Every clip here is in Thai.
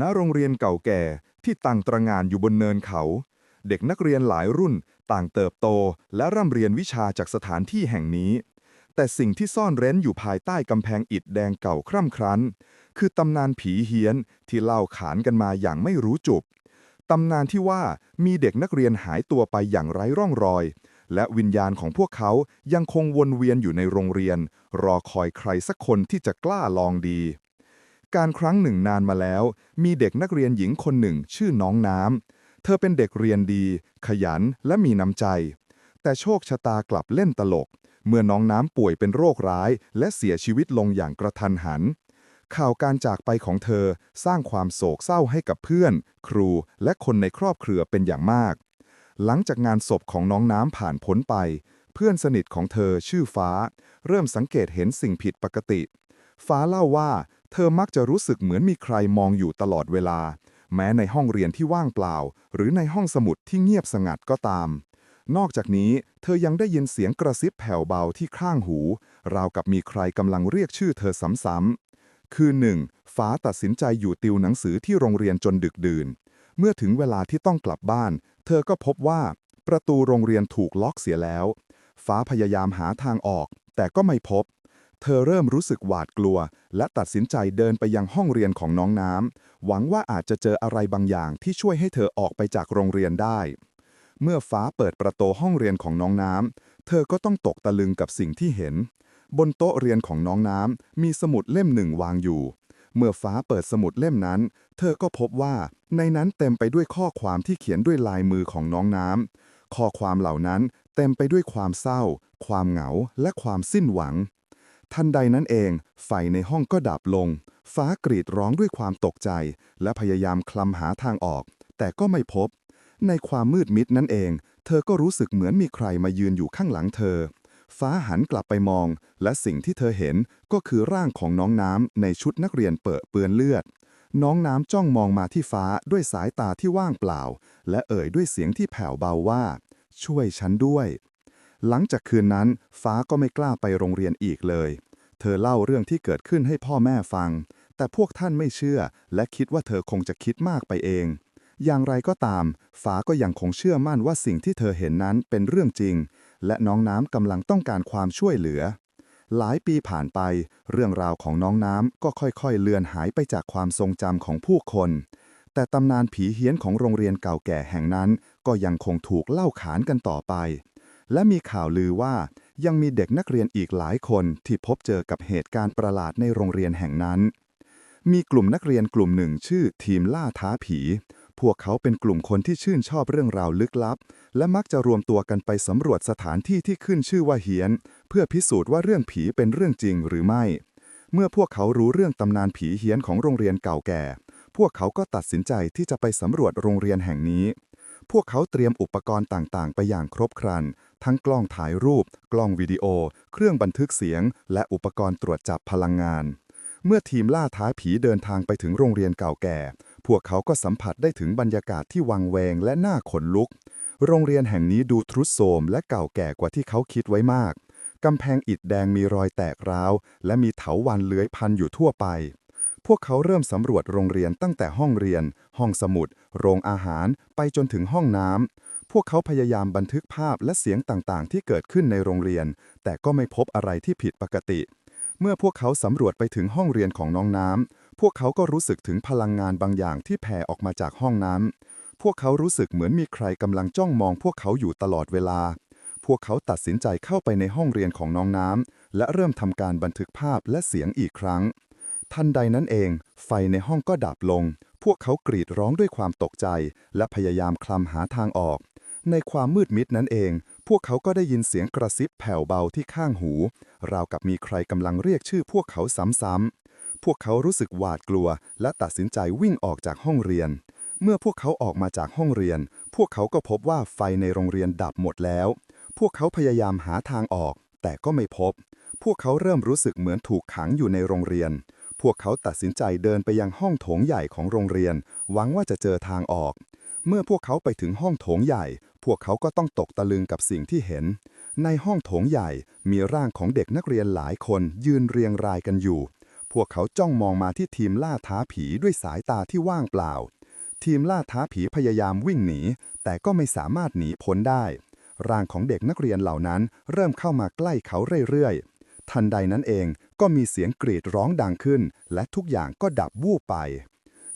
ณโรงเรียนเก่าแก่ที่ตั้งตระงานอยู่บนเนินเขา เด็กนักเรียนหลายรุ่นต่างเติบโตและร่ำเรียนวิชาจากสถานที่แห่งนี้ แต่สิ่งที่ซ่อนเร้นอยู่ภายใต้กำแพงอิฐแดงเก่าคร่ำครันคือตำนานผีเฮี้ยนที่เล่าขานกันมาอย่างไม่รู้จบตำนานที่ว่ามีเด็กนักเรียนหายตัวไปอย่างไร้ร่องรอย และวิญญาณของพวกเขายังคงวนเวียนอยู่ในโรงเรียน รอคอยใครสักคนที่จะกล้าลองดี การครั้งหนึ่งนานมาแล้ว มีเด็กนักเรียนหญิงคนหนึ่งชื่อน้องน้ำ เธอเป็นเด็กเรียนดี ขยันและมีน้ำใจ แต่โชคชะตากลับเล่นตลก เมื่อน้องน้ำป่วยเป็นโรคร้าย และเสียชีวิตลงอย่างกระทันหัน ข่าวการจากไปของเธอสร้างความโศกเศร้าให้กับเพื่อน ครูและคนในครอบครัวเป็นอย่างมาก หลังจากงานศพของน้องน้ำผ่านพ้นไป เพื่อนสนิทของเธอชื่อฟ้า เริ่มสังเกตเห็นสิ่งผิดปกติ ฟ้าเล่าว่า เธอมักจะรู้สึกเหมือนมีใครมองอยู่ตลอดเวลา แม้ในห้องเรียนที่ว่างเปล่า หรือในห้องสมุดที่เงียบสงัดก็ตาม นอกจากนี้เธอยังได้ยินเสียงกระซิบแผ่วเบาที่ข้างหู ราวกับมีใครกำลังเรียกชื่อเธอซ้ำๆ คืนหนึ่งฟ้าตัดสินใจอยู่ติวหนังสือที่โรงเรียนจนดึกดื่น เมื่อถึงเวลาที่ต้องกลับบ้าน เธอก็พบว่า ประตูโรงเรียนถูกล็อกเสียแล้ว ฟ้าพยายามหาทางออก แต่ก็ไม่พบ เธอเริ่มรู้สึกหวาดกลัว และตัดสินใจเดินไปยังห้องเรียนของน้องน้ำ หวังว่าอาจจะเจออะไรบางอย่างที่ช่วยให้เธอออกไปจากโรงเรียนได้ เมื่อฟ้าเปิดประตูห้องเรียนของน้องน้ำ เธอก็ต้องตกตะลึงกับสิ่งที่เห็น บนโต๊ะเรียนของน้องน้ำ มีสมุดเล่มหนึ่งวางอยู่ เมื่อฟ้าเปิดสมุดเล่มนั้น เธอก็พบว่าในนั้นเต็มไปด้วยข้อความที่เขียนด้วยลายมือของน้องน้ำ ข้อความเหล่านั้นเต็มไปด้วยความเศร้า ความเหงา และความสิ้นหวัง ทันใดนั้นเอง ไฟในห้องก็ดับลง ฟ้ากรีดร้องด้วยความตกใจ และพยายามคลำหาทางออก แต่ก็ไม่พบ ในความมืดมิดนั่นเอง เธอก็รู้สึกเหมือนมีใครมายืนอยู่ข้างหลังเธอ ฟ้าหันกลับไปมอง และสิ่งที่เธอเห็นก็คือร่างของน้องน้ำในชุดนักเรียนเปอะเปื้อนเลือด น้องน้ำจ้องมองมาที่ฟ้าด้วยสายตาที่ว่างเปล่า และเอ่ยด้วยเสียงที่แผ่วเบาว่า ช่วยฉันด้วย หลังจากคืนนั้น ฟ้าก็ไม่กล้าไปโรงเรียนอีกเลย เธอเล่าเรื่องที่เกิดขึ้นให้พ่อแม่ฟัง แต่พวกท่านไม่เชื่อ และคิดว่าเธอคงจะคิดมากไปเอง อย่างไรก็ตาม ฟ้าก็ยังคงเชื่อมั่นว่าสิ่งที่เธอเห็นนั้นเป็นเรื่องจริง และน้องน้ำกำลังต้องการความช่วยเหลือ หลายปีผ่านไป เรื่องราวของน้องน้ำก็ค่อยๆ เลือนหายไปจากความทรงจำของผู้คน แต่ตำนานผีเฮี้ยนของโรงเรียนเก่าแก่แห่งนั้น ก็ยังคงถูกเล่าขานกันต่อไป และมีข่าวลือว่ายังมีเด็กนักเรียนอีกหลายคนที่พบเจอกับเหตุการณ์ประหลาดในโรงเรียนแห่งนั้น มีกลุ่มนักเรียนกลุ่มหนึ่งชื่อทีมล่าท้าผี พวกเขาเป็นกลุ่มคนที่ชื่นชอบเรื่องราวลึกลับ และมักจะรวมตัวกันไปสำรวจสถานที่ที่ขึ้นชื่อว่าเฮียน เพื่อพิสูจน์ว่าเรื่องผีเป็นเรื่องจริงหรือไม่ เมื่อพวกเขารู้เรื่องตำนานผีเฮียนของโรงเรียนเก่าแก่ พวกเขาก็ตัดสินใจที่จะไปสำรวจโรงเรียนแห่งนี้ พวกเขาเตรียมอุปกรณ์ต่างๆ ไปอย่างครบครัน ทั้งกล้องถ่ายรูป กล้องวิดีโอ เครื่องบันทึกเสียง และอุปกรณ์ตรวจจับพลังงาน เมื่อทีมล่าท้าผีเดินทางไปถึงโรงเรียนเก่าแก่ พวกเขาก็สัมผัสได้ถึงบรรยากาศที่วังเวงและน่าขนลุก โรงเรียนแห่งนี้ดูทรุดโทรมและเก่าแก่กว่าที่เขาคิดไว้มาก กำแพงอิฐแดงมีรอยแตกร้าว และมีเถาวัลย์เลื้อยพันอยู่ทั่วไป พวกเขาเริ่มสำรวจโรงเรียนตั้งแต่ห้องเรียน ห้องสมุด โรงอาหาร ไปจนถึงห้องน้ำ พวกเขาพยายามบันทึกภาพและเสียงต่างๆ ที่เกิดขึ้นในโรงเรียน แต่ก็ไม่พบอะไรที่ผิดปกติ เมื่อพวกเขาสำรวจไปถึงห้องเรียนของน้องน้ำ พวกเขาก็รู้สึกถึงพลังงานบางอย่างที่แผ่ออกมาจากห้องน้ำ พวกเขารู้สึกเหมือนมีใครกำลังจ้องมองพวกเขาอยู่ตลอดเวลา พวกเขาตัดสินใจเข้าไปในห้องเรียนของน้องน้ำและเริ่มทำการบันทึกภาพและเสียงอีกครั้ง ทันใดนั้นเอง ไฟในห้องก็ดับลง พวกเขากรีดร้องด้วยความตกใจ และพยายามคลำหาทางออก ในความมืดมิดนั้นเอง พวกเขาก็ได้ยินเสียงกระซิบแผ่วเบาที่ข้างหู ราวกับมีใครกำลังเรียกชื่อพวกเขาซ้ำๆพวกเขารู้สึกหวาดกลัว และตัดสินใจวิ่งออกจากห้องเรียน เมื่อพวกเขาออกมาจากห้องเรียน พวกเขาก็พบว่าไฟในโรงเรียนดับหมดแล้ว พวกเขาพยายามหาทางออก แต่ก็ไม่พบ พวกเขาเริ่มรู้สึกเหมือนถูกขังอยู่ในโรงเรียน พวกเขาตัดสินใจเดินไปยังห้องโถงใหญ่ของโรงเรียน หวังว่าจะเจอทางออก เมื่อพวกเขาไปถึงห้องโถงใหญ่ พวกเขาก็ต้องตกตะลึงกับสิ่งที่เห็น ในห้องโถงใหญ่มีร่างของเด็กนักเรียนหลายคนยืนเรียงรายกันอยู่พพวกเขาจ้องมองมาที่ทีมล่าท้าผีด้วยสายตาที่ว่างเปล่า ทีมล่าท้าผีพยายามวิ่งหนี แต่ก็ไม่สามารถหนีพ้นได้ ร่างของเด็กนักเรียนเหล่านั้นเริ่มเข้ามาใกล้เขาเรื่อยๆทันใดนั้นเอง ก็มีเสียงกรีดร้องดังขึ้น และทุกอย่างก็ดับวูบไป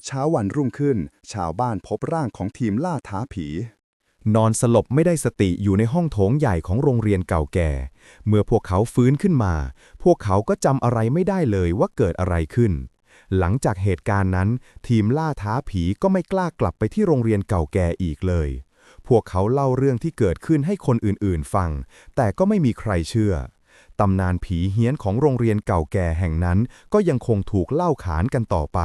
เช้าวันรุ่งขึ้น ชาวบ้านพบร่างของทีมล่าท้าผี นอนสลบไม่ได้สติอยู่ในห้องโถงใหญ่ของโรงเรียนเก่าแก่ เมื่อพวกเขาฟื้นขึ้นมา พวกเขาก็จำอะไรไม่ได้เลยว่าเกิดอะไรขึ้น หลังจากเหตุการณ์นั้น ทีมล่าท้าผีก็ไม่กล้ากลับไปที่โรงเรียนเก่าแก่อีกเลยพวกเขาเล่าเรื่องที่เกิดขึ้นให้คนอื่นๆ ฟัง แต่ก็ไม่มีใครเชื่อ ตำนานผีเฮี้ยนของโรงเรียนเก่าแก่แห่งนั้น ก็ยังคงถูกเล่าขานกันต่อไป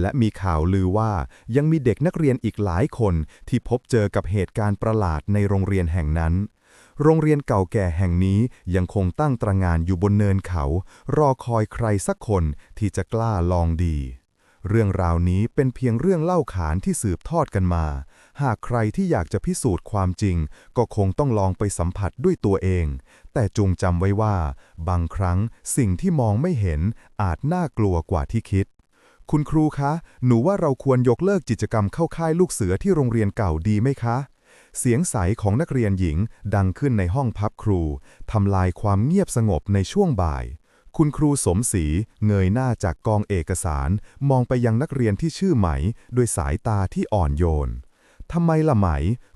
และมีข่าวลือว่ายังมีเด็กนักเรียนอีกหลายคนที่พบเจอกับเหตุการณ์ประหลาดในโรงเรียนแห่งนั้น โรงเรียนเก่าแก่แห่งนี้ยังคงตั้งตระงานอยู่บนเนินเขา รอคอยใครสักคนที่จะกล้าลองดี เรื่องราวนี้เป็นเพียงเรื่องเล่าขานที่สืบทอดกันมา หากใครที่อยากจะพิสูจน์ความจริง ก็คงต้องลองไปสัมผัสด้วยตัวเอง แต่จงจำไว้ว่า บางครั้งสิ่งที่มองไม่เห็นอาจน่ากลัวกว่าที่คิด คุณครูคะ หนูว่าเราควรยกเลิกกิจกรรมเข้าค่ายลูกเสือที่โรงเรียนเก่าดีไหมคะเสียงใสของนักเรียนหญิงดังขึ้นในห้องพับครู ทำลายความเงียบสงบในช่วงบ่าย คุณครูสมศรีเงยหน้าจากกองเอกสาร มองไปยังนักเรียนที่ชื่อไหม ด้วยสายตาที่อ่อนโยน ทำไมล่ะไหม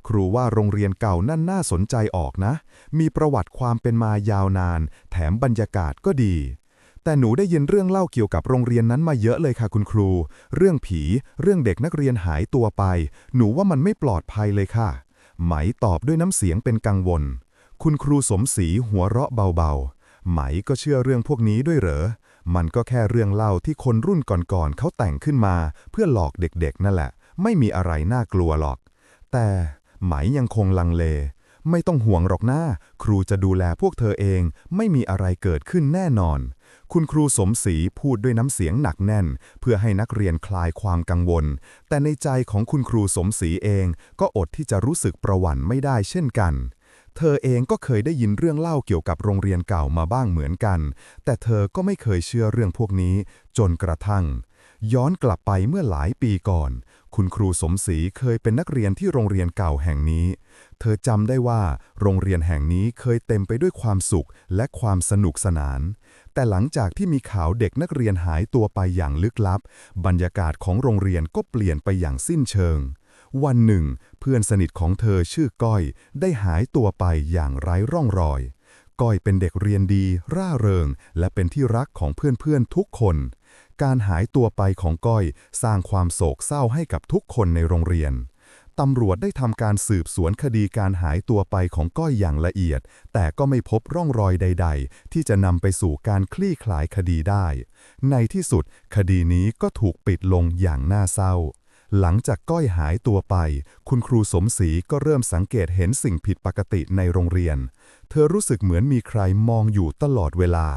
ครูว่าโรงเรียนเก่านั่นน่าสนใจออกนะ มีประวัติความเป็นมายาวนาน แถมบรรยากาศก็ดี แต่หนูได้ยินเรื่องเล่าเกี่ยวกับโรงเรียนนั้นมาเยอะเลยค่ะคุณครู เรื่องผี เรื่องเด็กนักเรียนหายตัวไป หนูว่ามันไม่ปลอดภัยเลยค่ะ ไหมตอบด้วยน้ำเสียงเป็นกังวล คุณครูสมศรีหัวเราะเบาๆ ไหมก็เชื่อเรื่องพวกนี้ด้วยเหรอ มันก็แค่เรื่องเล่าที่คนรุ่นก่อนๆเขาแต่งขึ้นมา เพื่อหลอกเด็กๆ นั่นแหละ ไม่มีอะไรน่ากลัวหรอก แต่ไหมยังคงลังเล ไม่ต้องห่วงหรอกนะครูจะดูแลพวกเธอเอง ไม่มีอะไรเกิดขึ้นแน่นอน คุณครูสมศรีพูดด้วยน้ำเสียงหนักแน่น เพื่อให้นักเรียนคลายความกังวล แต่ในใจของคุณครูสมศรีเองก็อดที่จะรู้สึกประหวั่นไม่ได้เช่นกันเธอเองก็เคยได้ยินเรื่องเล่าเกี่ยวกับโรงเรียนเก่ามาบ้างเหมือนกัน แต่เธอก็ไม่เคยเชื่อเรื่องพวกนี้ จนกระทั่ง ย้อนกลับไปเมื่อหลายปีก่อน คุณครูสมศรีเคยเป็นนักเรียนที่โรงเรียนเก่าแห่งนี้ เธอจำได้ว่าโรงเรียนแห่งนี้เคยเต็มไปด้วยความสุขและความสนุกสนาน แต่หลังจากที่มีข่าวเด็กนักเรียนหายตัวไปอย่างลึกลับ บรรยากาศของโรงเรียนก็เปลี่ยนไปอย่างสิ้นเชิง วันหนึ่ง เพื่อนสนิทของเธอชื่อก้อย ได้หายตัวไปอย่างไร้ร่องรอย ก้อยเป็นเด็กเรียนดี ร่าเริง และเป็นที่รักของเพื่อนๆทุกคน การหายตัวไปของก้อยสร้างความโศกเศร้าให้กับทุกคนในโรงเรียน ตำรวจได้ทำการสืบสวนคดีการหายตัวไปของก้อยอย่างละเอียด แต่ก็ไม่พบร่องรอยใด ๆ ที่จะนำไปสู่การคลี่คลายคดีได้ ในที่สุด คดีนี้ก็ถูกปิดลงอย่างน่าเศร้า หลังจากก้อยหายตัวไป คุณครูสมศรีก็เริ่มสังเกตเห็นสิ่งผิดปกติในโรงเรียน เธอรู้สึกเหมือนมีใครมองอยู่ตลอดเวลา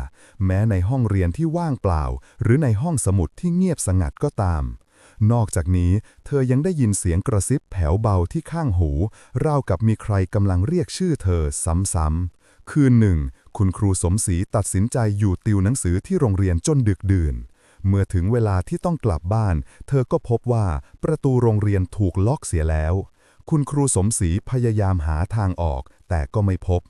แม้ในห้องเรียนที่ว่างเปล่า หรือในห้องสมุดที่เงียบสงัดก็ตาม นอกจากนี้ เธอยังได้ยินเสียงกระซิบแผ่วเบาที่ข้างหู ราวกับมีใครกำลังเรียกชื่อเธอซ้ำๆคืนหนึ่ง คุณครูสมศรีตัดสินใจอยู่ติวหนังสือที่โรงเรียนจนดึกดื่น เมื่อถึงเวลาที่ต้องกลับบ้าน เธอก็พบว่าประตูโรงเรียนถูกล็อกเสียแล้ว คุณครูสมศรีพยายามหาทางออก แต่ก็ไม่พบ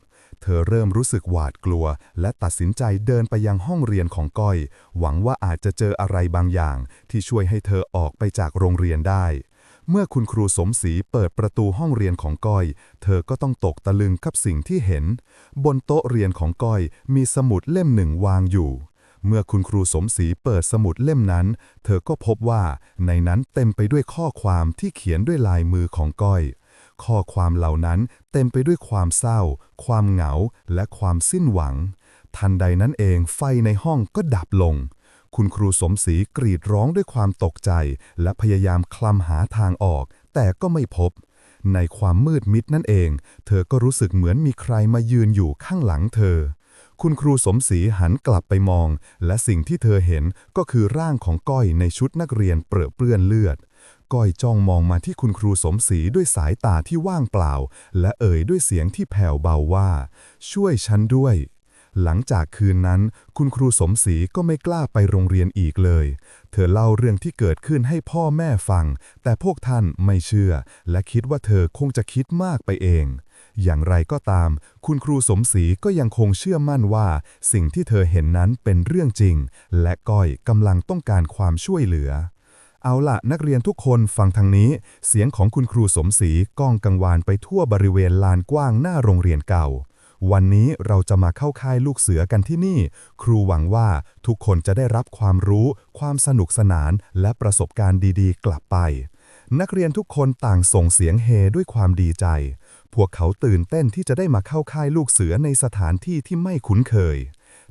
เธอเริ่มรู้สึกหวาดกลัว และตัดสินใจเดินไปยังห้องเรียนของก้อย หวังว่าอาจจะเจออะไรบางอย่าง ที่ช่วยให้เธอออกไปจากโรงเรียนได้เมื่อคุณครูสมศรีเปิดประตูห้องเรียนของก้อย เธอก็ต้องตกตะลึงกับสิ่งที่เห็น บนโต๊ะเรียนของก้อยมีสมุดเล่มหนึ่งวางอยู่ เมื่อคุณครูสมศรีเปิดสมุดเล่มนั้น เธอก็พบว่าในนั้นเต็มไปด้วยข้อความที่เขียนด้วยลายมือของก้อย ข้อความเหล่านั้นเต็มไปด้วยความเศร้า ความเหงา และความสิ้นหวัง ทันใดนั้นเองไฟในห้องก็ดับลง คุณครูสมศรีกรีดร้องด้วยความตกใจ และพยายามคลำหาทางออก แต่ก็ไม่พบในความมืดมิดนั่นเอง เธอก็รู้สึกเหมือนมีใครมายืนอยู่ข้างหลังเธอ คุณครูสมศรีหันกลับไปมอง และสิ่งที่เธอเห็นก็คือร่างของก้อยในชุดนักเรียนเปรอะเปื้อนเลือด ก้อยจ้องมองมาที่คุณครูสมศรีด้วยสายตาที่ว่างเปล่า และเอ่ยด้วยเสียงที่แผ่วเบาว่า ช่วยฉันด้วย หลังจากคืนนั้น คุณครูสมศรีก็ไม่กล้าไปโรงเรียนอีกเลย เธอเล่าเรื่องที่เกิดขึ้นให้พ่อแม่ฟัง แต่พวกท่านไม่เชื่อ และคิดว่าเธอคงจะคิดมากไปเอง อย่างไรก็ตาม คุณครูสมศรีก็ยังคงเชื่อมั่นว่า สิ่งที่เธอเห็นนั้นเป็นเรื่องจริง และก้อยกำลังต้องการความช่วยเหลือเอาล่ะนักเรียนทุกคนฟังทางนี้ เสียงของคุณครูสมศรีก้องกังวานไปทั่วบริเวณลานกว้างหน้าโรงเรียนเก่า วันนี้เราจะมาเข้าค่ายลูกเสือกันที่นี่ ครูหวังว่าทุกคนจะได้รับความรู้ ความสนุกสนาน และประสบการณ์ดีๆ กลับไป นักเรียนทุกคนต่างส่งเสียงเฮด้วยความดีใจ พวกเขาตื่นเต้นที่จะได้มาเข้าค่ายลูกเสือในสถานที่ที่ไม่คุ้นเคย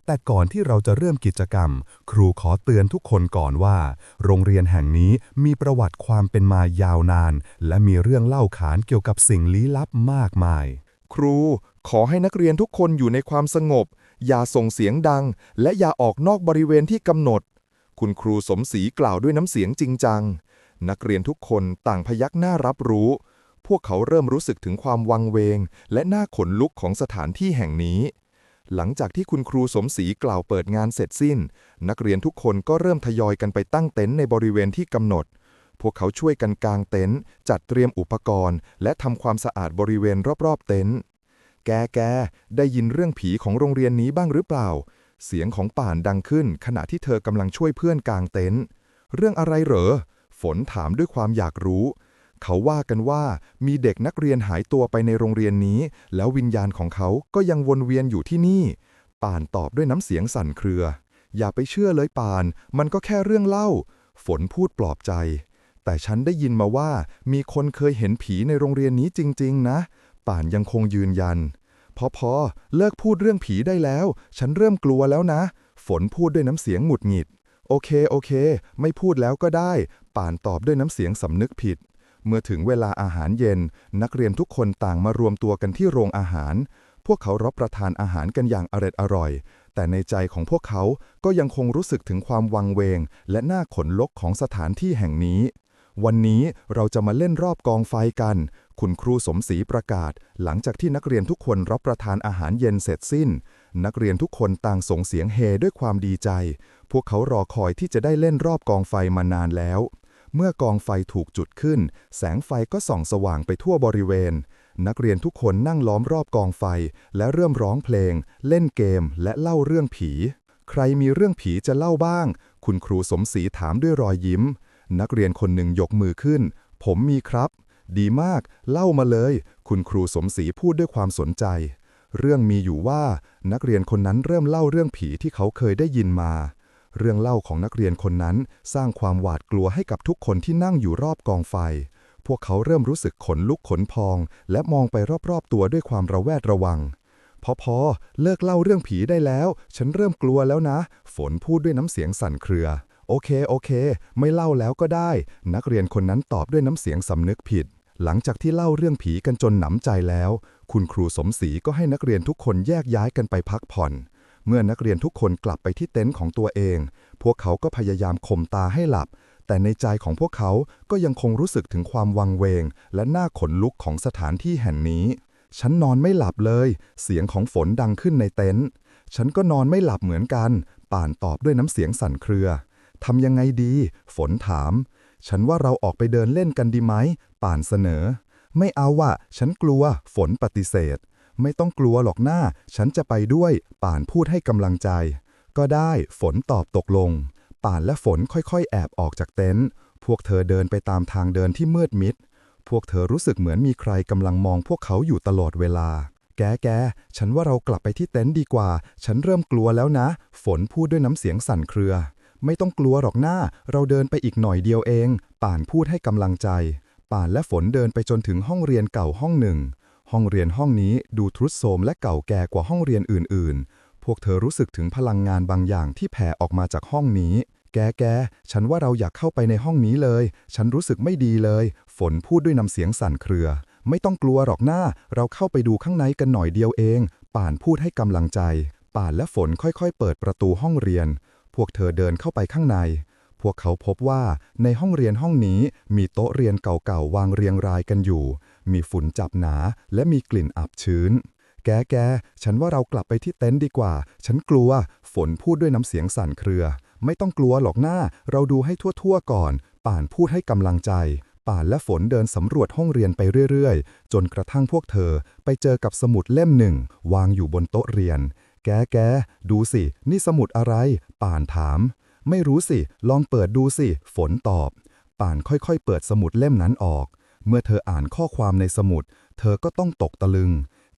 แต่ก่อนที่เราจะเริ่มกิจกรรม ครูขอเตือนทุกคนก่อนว่า โรงเรียนแห่งนี้มีประวัติความเป็นมายาวนาน และมีเรื่องเล่าขานเกี่ยวกับสิ่งลี้ลับมากมาย ครู ขอให้นักเรียนทุกคนอยู่ในความสงบ อย่าส่งเสียงดัง และอย่าออกนอกบริเวณที่กำหนด คุณครูสมศรีกล่าวด้วยน้ำเสียงจริงจัง นักเรียนทุกคนต่างพยักหน้ารับรู้ พวกเขาเริ่มรู้สึกถึงความวังเวง และน่าขนลุกของสถานที่แห่งนี้ หลังจากที่คุณครูสมศรีกล่าวเปิดงานเสร็จสิ้น นักเรียนทุกคนก็เริ่มทยอยกันไปตั้งเต็นท์ในบริเวณที่กำหนดพวกเขาช่วยกันกางเต็นท์จัดเตรียมอุปกรณ์ และทำความสะอาดบริเวณรอบๆเต็นท์ แกแก ได้ยินเรื่องผีของโรงเรียนนี้บ้างหรือเปล่า เสียงของป่านดังขึ้น ขณะที่เธอกำลังช่วยเพื่อนกางเต็นท์ เรื่องอะไรเหรอ ฝนถามด้วยความอยากรู้ เขาว่ากันว่ามีเด็กนักเรียนหายตัวไปในโรงเรียนนี้ แล้ววิญญาณของเขาก็ยังวนเวียนอยู่ที่นี่ ป่านตอบด้วยน้ำเสียงสั่นเครือ อย่าไปเชื่อเลยป่าน มันก็แค่เรื่องเล่า ฝนพูดปลอบใจ แต่ฉันได้ยินมาว่ามีคนเคยเห็นผีในโรงเรียนนี้จริง ๆ นะ ป่านยังคงยืนยัน พอพอเลิกพูดเรื่องผีได้แล้ว ฉันเริ่มกลัวแล้วนะ ฝนพูดด้วยน้ำเสียงหงุดหงิด โอเคโอเค ไม่พูดแล้วก็ได้ ป่านตอบด้วยน้ำเสียงสำนึกผิด เมื่อถึงเวลาอาหารเย็น นักเรียนทุกคนต่างมารวมตัวกันที่โรงอาหาร พวกเขารับประทานอาหารกันอย่างอร็ดอร่อย แต่ในใจของพวกเขาก็ยังคงรู้สึกถึงความวังเวง และน่าขนลุกของสถานที่แห่งนี้ วันนี้เราจะมาเล่นรอบกองไฟกัน คุณครูสมศรีประกาศ หลังจากที่นักเรียนทุกคนรับประทานอาหารเย็นเสร็จสิ้น นักเรียนทุกคนต่างส่งเสียงเฮด้วยความดีใจ พวกเขารอคอยที่จะได้เล่นรอบกองไฟมานานแล้ว เมื่อกองไฟถูกจุดขึ้น แสงไฟก็ส่องสว่างไปทั่วบริเวณ นักเรียนทุกคนนั่งล้อมรอบกองไฟ และเริ่มร้องเพลง เล่นเกม และเล่าเรื่องผี ใครมีเรื่องผีจะเล่าบ้าง คุณครูสมศรีถามด้วยรอยยิ้ม นักเรียนคนหนึ่งยกมือขึ้น ผมมีครับ ดีมาก เล่ามาเลย คุณครูสมศรีพูดด้วยความสนใจ เรื่องมีอยู่ว่านักเรียนคนนั้นเริ่มเล่าเรื่องผีที่เขาเคยได้ยินมา เรื่องเล่าของนักเรียนคนนั้นสร้างความหวาดกลัวให้กับทุกคนที่นั่งอยู่รอบกองไฟ พวกเขาเริ่มรู้สึกขนลุกขนพอง และมองไปรอบๆตัวด้วยความระแวดระวังพอพอเลิกเล่าเรื่องผีได้แล้ว ฉันเริ่มกลัวแล้วนะ ฝนพูดด้วยน้ำเสียงสั่นเครือ โอเค โอเค ไม่เล่าแล้วก็ได้ นักเรียนคนนั้นตอบด้วยน้ำเสียงสำนึกผิด หลังจากที่เล่าเรื่องผีกันจนหนำใจแล้ว คุณครูสมศรีก็ให้นักเรียนทุกคนแยกย้ายกันไปพักผ่อน เมื่อนักเรียนทุกคนกลับไปที่เต็นท์ของตัวเอง พวกเขาก็พยายามข่มตาให้หลับ แต่ในใจของพวกเขาก็ยังคงรู้สึกถึงความวังเวง และน่าขนลุกของสถานที่แห่งนี้ ฉันนอนไม่หลับเลย เสียงของฝนดังขึ้นในเต็นท์ ฉันก็นอนไม่หลับเหมือนกัน ป่านตอบด้วยน้ำเสียงสั่นเครือ ทำยังไงดี ฝนถาม ฉันว่าเราออกไปเดินเล่นกันดีไหม ป่านเสนอ ไม่เอาว่ะ ฉันกลัว ฝนปฏิเสธ ไม่ต้องกลัวหรอกหน้า ฉันจะไปด้วย ป่านพูดให้กำลังใจ ก็ได้ ฝนตอบตกลง ป่านและฝนค่อยๆ แอบออกจากเต็นท์ พวกเธอเดินไปตามทางเดินที่มืดมิด พวกเธอรู้สึกเหมือนมีใครกำลังมองพวกเขาอยู่ตลอดเวลาแกแก ฉันว่าเรากลับไปที่เต็นท์ดีกว่า ฉันเริ่มกลัวแล้วนะ ฝนพูดด้วยน้ำเสียงสั่นเครือ ไม่ต้องกลัวหรอกหน้า เราเดินไปอีกหน่อยเดียวเอง ป่านพูดให้กำลังใจ ป่านและฝนเดินไปจนถึงห้องเรียนเก่าห้องหนึ่ง ห้องเรียนห้องนี้ดูทรุดโทรมและเก่าแก่กว่าห้องเรียนอื่น ๆ พวกเธอรู้สึกถึงพลังงานบางอย่างที่แผ่ออกมาจากห้องนี้ แกแก ฉันว่าเราอยากเข้าไปในห้องนี้เลย ฉันรู้สึกไม่ดีเลย ฝนพูดด้วยน้ำเสียงสั่นเครือ ไม่ต้องกลัวหรอกหน้า เราเข้าไปดูข้างในกันหน่อยเดียวเอง ป่านพูดให้กำลังใจ ป่านและฝนค่อยๆ เปิดประตูห้องเรียน พวกเธอเดินเข้าไปข้างใน พวกเขาพบว่าในห้องเรียนห้องนี้มีโต๊ะเรียนเก่าๆ วางเรียงรายกันอยู่ มีฝุ่นจับหนา และมีกลิ่นอับชื้น แกแก ฉันว่าเรากลับไปที่เต็นท์ดีกว่า ฉันกลัว ฝนพูดด้วยน้ำเสียงสั่นเครือ ไม่ต้องกลัวหรอกหน้า เราดูให้ทั่วๆ ก่อน ป่านพูดให้กำลังใจป่านและฝนเดินสำรวจห้องเรียนไปเรื่อย ๆ จนกระทั่งพวกเธอไปเจอกับสมุดเล่มหนึ่ง วางอยู่บนโต๊ะเรียน แกแกดูสิ นี่สมุดอะไร ป่านถาม ไม่รู้สิ ลองเปิดดูสิ ฝนตอบ ป่านค่อยๆ เปิดสมุดเล่มนั้นออก เมื่อเธออ่านข้อความในสมุด เธอก็ต้องตกตะลึง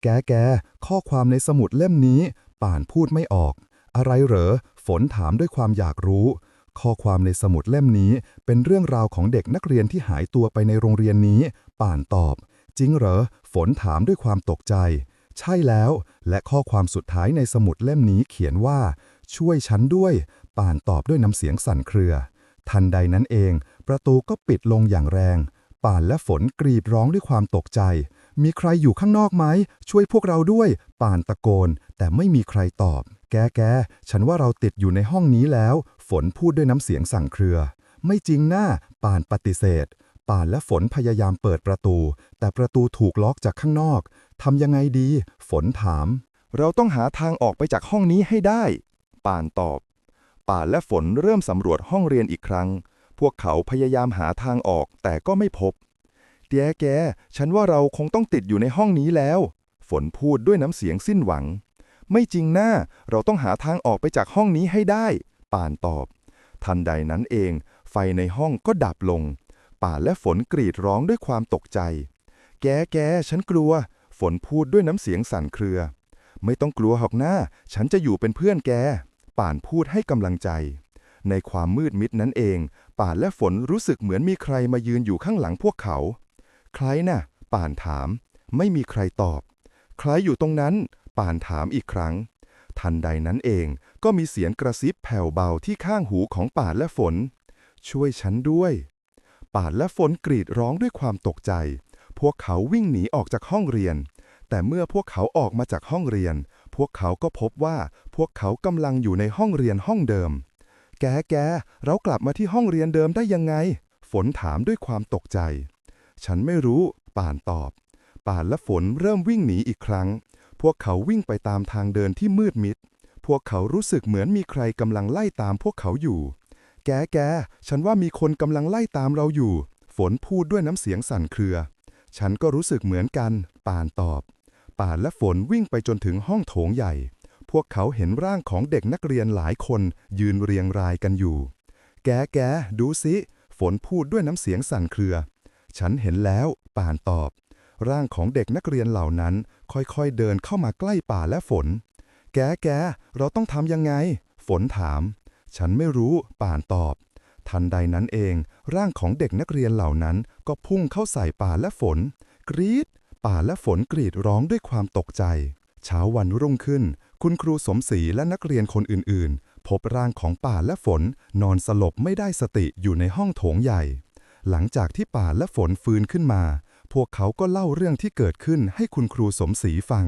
แกแกข้อความในสมุดเล่มนี้ ป่านพูดไม่ออก อะไรเหรอ ฝนถามด้วยความอยากรู้ ข้อความในสมุดเล่มนี้ เป็นเรื่องราวของเด็กนักเรียนที่หายตัวไปในโรงเรียนนี้ ป่านตอบ จริงเหรอ ฝนถามด้วยความตกใจ ใช่แล้ว และข้อความสุดท้ายในสมุดเล่มนี้เขียนว่า ช่วยฉันด้วย ป่านตอบด้วยน้ำเสียงสั่นเครือ ทันใดนั้นเอง ประตูก็ปิดลงอย่างแรง ป่านและฝนกรีดร้องด้วยความตกใจ มีใครอยู่ข้างนอกไหม ช่วยพวกเราด้วย ป่านตะโกน แต่ไม่มีใครตอบ แกแกฉันว่าเราติดอยู่ในห้องนี้แล้ว ฝนพูดด้วยน้ำเสียงสั่งเครือ ไม่จริงหน้าป่านปฏิเสธ ป่านและฝนพยายามเปิดประตู แต่ประตูถูกล็อกจากข้างนอก ทำยังไงดี ฝนถาม เราต้องหาทางออกไปจากห้องนี้ให้ได้ ป่านตอบ ป่านและฝนเริ่มสำรวจห้องเรียนอีกครั้ง พวกเขาพยายามหาทางออกแต่ก็ไม่พบแกแก ฉันว่าเราคงต้องติดอยู่ในห้องนี้แล้ว ฝนพูดด้วยน้ำเสียงสิ้นหวัง ไม่จริงหน้า เราต้องหาทางออกไปจากห้องนี้ให้ได้ ป่านตอบ ทันใดนั้นเอง ไฟในห้องก็ดับลง ป่านและฝนกรีดร้องด้วยความตกใจ แกแกฉันกลัว ฝนพูดด้วยน้ำเสียงสั่นเครือ ไม่ต้องกลัวหอกหน้า ฉันจะอยู่เป็นเพื่อนแก ป่านพูดให้กำลังใจ ในความมืดมิดนั้นเอง ป่านและฝนรู้สึกเหมือนมีใครมายืนอยู่ข้างหลังพวกเขา ใครน่ะ ป่านถาม ไม่มีใครตอบ ใครอยู่ตรงนั้น ป่านถามอีกครั้ง ทันใดนั้นเองก็มีเสียงกระซิบแผ่วเบาที่ข้างหูของป่านและฝน ช่วยฉันด้วย ป่านและฝนกรีดร้องด้วยความตกใจ พวกเขาวิ่งหนีออกจากห้องเรียน แต่เมื่อพวกเขาออกมาจากห้องเรียน พวกเขาก็พบว่าพวกเขากำลังอยู่ในห้องเรียนห้องเดิม แกแกเรากลับมาที่ห้องเรียนเดิมได้ยังไง ฝนถามด้วยความตกใจ ฉันไม่รู้ ป่านตอบ ป่านและฝนเริ่มวิ่งหนีอีกครั้ง พวกเขาวิ่งไปตามทางเดินที่มืดมิด พวกเขารู้สึกเหมือนมีใครกำลังไล่ตามพวกเขาอยู่ แกแก ฉันว่ามีคนกำลังไล่ตามเราอยู่ ฝนพูดด้วยน้ำเสียงสั่นเครือ ฉันก็รู้สึกเหมือนกัน ป่านตอบ ป่านและฝนวิ่งไปจนถึงห้องโถงใหญ่ พวกเขาเห็นร่างของเด็กนักเรียนหลายคนยืนเรียงรายกันอยู่ แกแก ดูสิ ฝนพูดด้วยน้ำเสียงสั่นเครือ ฉันเห็นแล้ว ป่านตอบ ร่างของเด็กนักเรียนเหล่านั้น ค่อยๆเดินเข้ามาใกล้ป่าและฝน แกแก เราต้องทำยังไง ฝนถาม ฉันไม่รู้ป่านตอบ ทันใดนั้นเอง ร่างของเด็กนักเรียนเหล่านั้นก็พุ่งเข้าใส่ป่าและฝน กรีดป่าและฝนกรีดร้องด้วยความตกใจ เช้าวันรุ่งขึ้น คุณครูสมศรีและนักเรียนคนอื่นๆ พบร่างของป่าและฝนนอนสลบไม่ได้สติอยู่ในห้องโถงใหญ่ หลังจากที่ป่าและฝนฟื้นขึ้นมา พวกเขาก็เล่าเรื่องที่เกิดขึ้นให้คุณครูสมศรีฟัง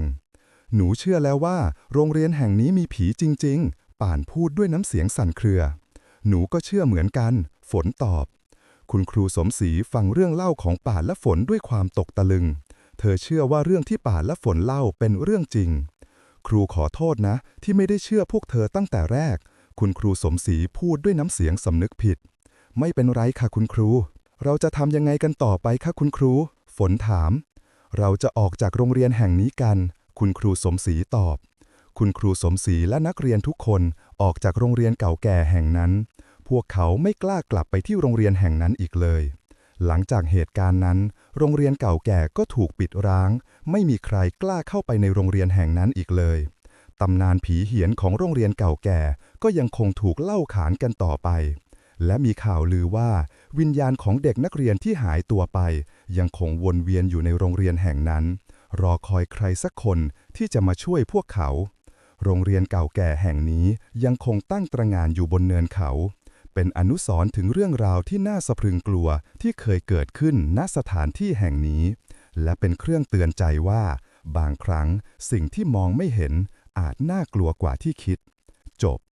หนูเชื่อแล้วว่า โรงเรียนแห่งนี้มีผีจริง ๆ ป่านพูดด้วยน้ำเสียงสั่นเครือ หนูก็เชื่อเหมือนกัน ฝนตอบ คุณครูสมศรีฟังเรื่องเล่าของป่านและฝนด้วยความตกตะลึง เธอเชื่อว่าเรื่องที่ป่านและฝนเล่าเป็นเรื่องจริง ครูขอโทษนะ ที่ไม่ได้เชื่อพวกเธอตั้งแต่แรก คุณครูสมศรีพูดด้วยน้ำเสียงสำนึกผิด ไม่เป็นไรค่ะคุณครู เราจะทำยังไงกันต่อไปคะคุณครู ฝนถาม เราจะออกจากโรงเรียนแห่งนี้กัน คุณครูสมศรีตอบ คุณครูสมศรีและนักเรียนทุกคนออกจากโรงเรียนเก่าแก่แห่งนั้น พวกเขาไม่กล้ากลับไปที่โรงเรียนแห่งนั้นอีกเลย หลังจากเหตุการณ์นั้น โรงเรียนเก่าแก่ก็ถูกปิดร้าง ไม่มีใครกล้าเข้าไปในโรงเรียนแห่งนั้นอีกเลยตำนานผีเหียนของโรงเรียนเก่าแก่ก็ยังคงถูกเล่าขานกันต่อไป และมีข่าวลือว่า วิญญาณของเด็กนักเรียนที่หายตัวไป ยังคงวนเวียนอยู่ในโรงเรียนแห่งนั้น รอคอยใครสักคนที่จะมาช่วยพวกเขา โรงเรียนเก่าแก่แห่งนี้ยังคงตั้งตระงานอยู่บนเนินเขา เป็นอนุสรณ์ถึงเรื่องราวที่น่าสะพรึงกลัวที่เคยเกิดขึ้นณสถานที่แห่งนี้ และเป็นเครื่องเตือนใจว่า บางครั้งสิ่งที่มองไม่เห็นอาจน่ากลัวกว่าที่คิด จบ